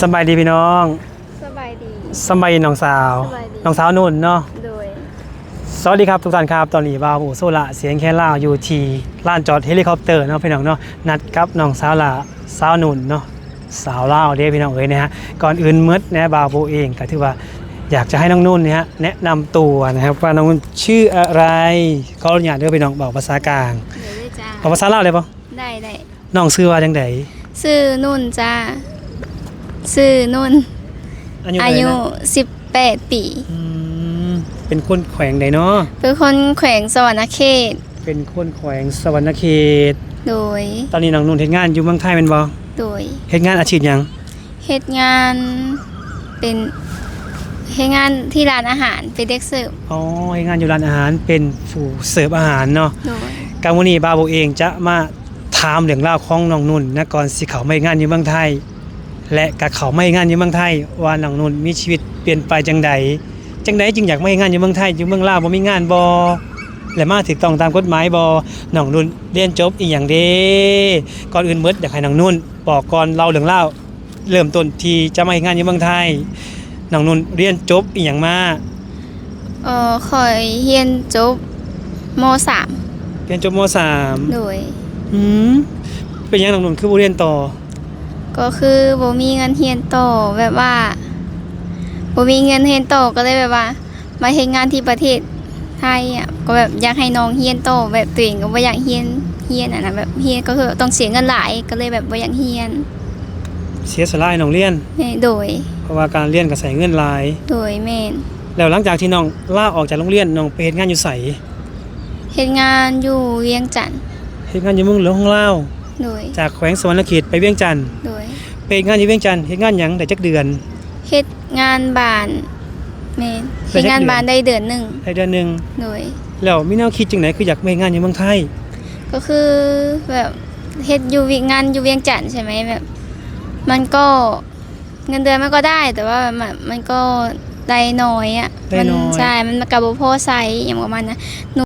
สบายดีพี่น้องสบายดี สบายดีน้องสาวสบายดี น้องสาวนุ่นเนาะโดย สวัสดีครับทุกท่านครับตอนนี้บ่าวโซละเสียงแค่ล่าวอยู่ที่ลานจอดเฮลิคอปเตอร์เนาะพี่น้องเนาะนัดกับน้องสาวละสาวนุ่นเนาะสาวล่าวเด้พี่น้องเอ้ยนะฮะก่อนอื่นมืดนะบ่าวโบเองก็ถือว่าอยากจะให้น้องนุ่นเนี่ยฮะแนะนำตัวนะครับว่าน้องนุ่นชื่ออะไรขออนุญาตเด้อพี่น้องบอกภาษากลางเดี๋ยวได้จ้าบอกภาษาลาวเลยปะได้ได้น้องชื่อว่าจังไดชื่อนุ่นจ้า ชื่อนุ่น อายุอาเท่าไหร่ยุนะ18 ปี อืมเป็นคนแขวงใดเนาะเป็นคนแขวงสวรรณเขต เป็นคนแขวงสวรรณเขต โดย ตอนนี้น้องนุ่นเฮ็ดงานอยู่เมืองไทยเป็นบ่โดยเฮ็ดงานอาชีพหยังเฮ็ดงานเป็นเฮ็ดงานที่ร้านอาหารเป็นเด็กเสิร์ฟอ๋อเฮ็ดงานอยู่ร้านอาหารเป็นผู้เสิร์ฟอาหารเนาะโดย กามื้อนี้บาวโบเองจะมาถามเรื่องราวของน้องนุ่นนะก่อนสิเขามาเฮ็ดงานอยู่เมืองไทย และกะเขามาเฮ็ดงานอยู่เมืองไทย ว่าน้องนุ่นมีชีวิตเปลี่ยนไปจังใดจังใดจึงอยากมาเฮ็ดงานอยู่เมืองไทยอยู่เมืองลาวบ่มีงานบ่และมาถูกต้องตามกฎหมายบ่น้องนุ่นเรียนจบอีหยังเด้ก่อนอื่นเบิดอยากให้น้องนุ่นบอกก่อนเล่าเรื่องราวเริ่มต้นที่จะมาเฮ็ดงานอยู่เมืองไทยน้องนุ่นเรียนจบอีหยังมาเอ่อคอยเรียนจบมเรียนจบม .3 โดย .3 อืมเป็นหยังน้องนุ่นคือบ่เรียนต่อ ก็คือบ่มีเงินเรียนต่อแบบว่าบ่มีเงินเรียนต่อก็เลยแบบว่า มาเฮ็ดงานที่ประเทศไทยอะก็แบบอยากให้น้องเรียนต่อแบบตัวเองก็บ่อยากเรียนเรียนอะนะแบบเรียนก็คือต้องเสียเงินหลายก็เลยแบบบ่อยากเรียนเสียสละให้น้องเรียนแม่โดย เพราะว่าการเรียนก็ใส่เงินหลาย โดยแม่นแล้วหลังจากที่น้องลาออกจากโรงเรียนน้องไปเฮ็ดงานอยู่ไสเฮ็ดงานอยู่เวียงจันทน์เฮ็ดงานอยู่เมืองหลวงของลาวโดยจากแขวงสวรรณเขตไปเวียงจันทน์โดยไป เฮ็ดงานอยู่เวียงจันทน์เฮ็ดงานหยังได้จักเดือน เฮ็ดงานบ้านแม่นไปเฮ็ดจักงานเดือนบ้านได้เดือนหนึงได้เดือนหนึงโดย แล้วมีแนวคิดจังไดคืออยากมาเฮ็ดงานอยู่เมืองไทย ก็คือแบบเฮ็ดอยู่วิงานอยู่เวียงจันทน์ใช่ไหมแบบ มันก็เงินเดือนมันก็ได้ แต่ว่ามันมันก็ได้น้อยอะได้น้อยมัใช่มันกระบพอใส่อย่างประมาณนะหนู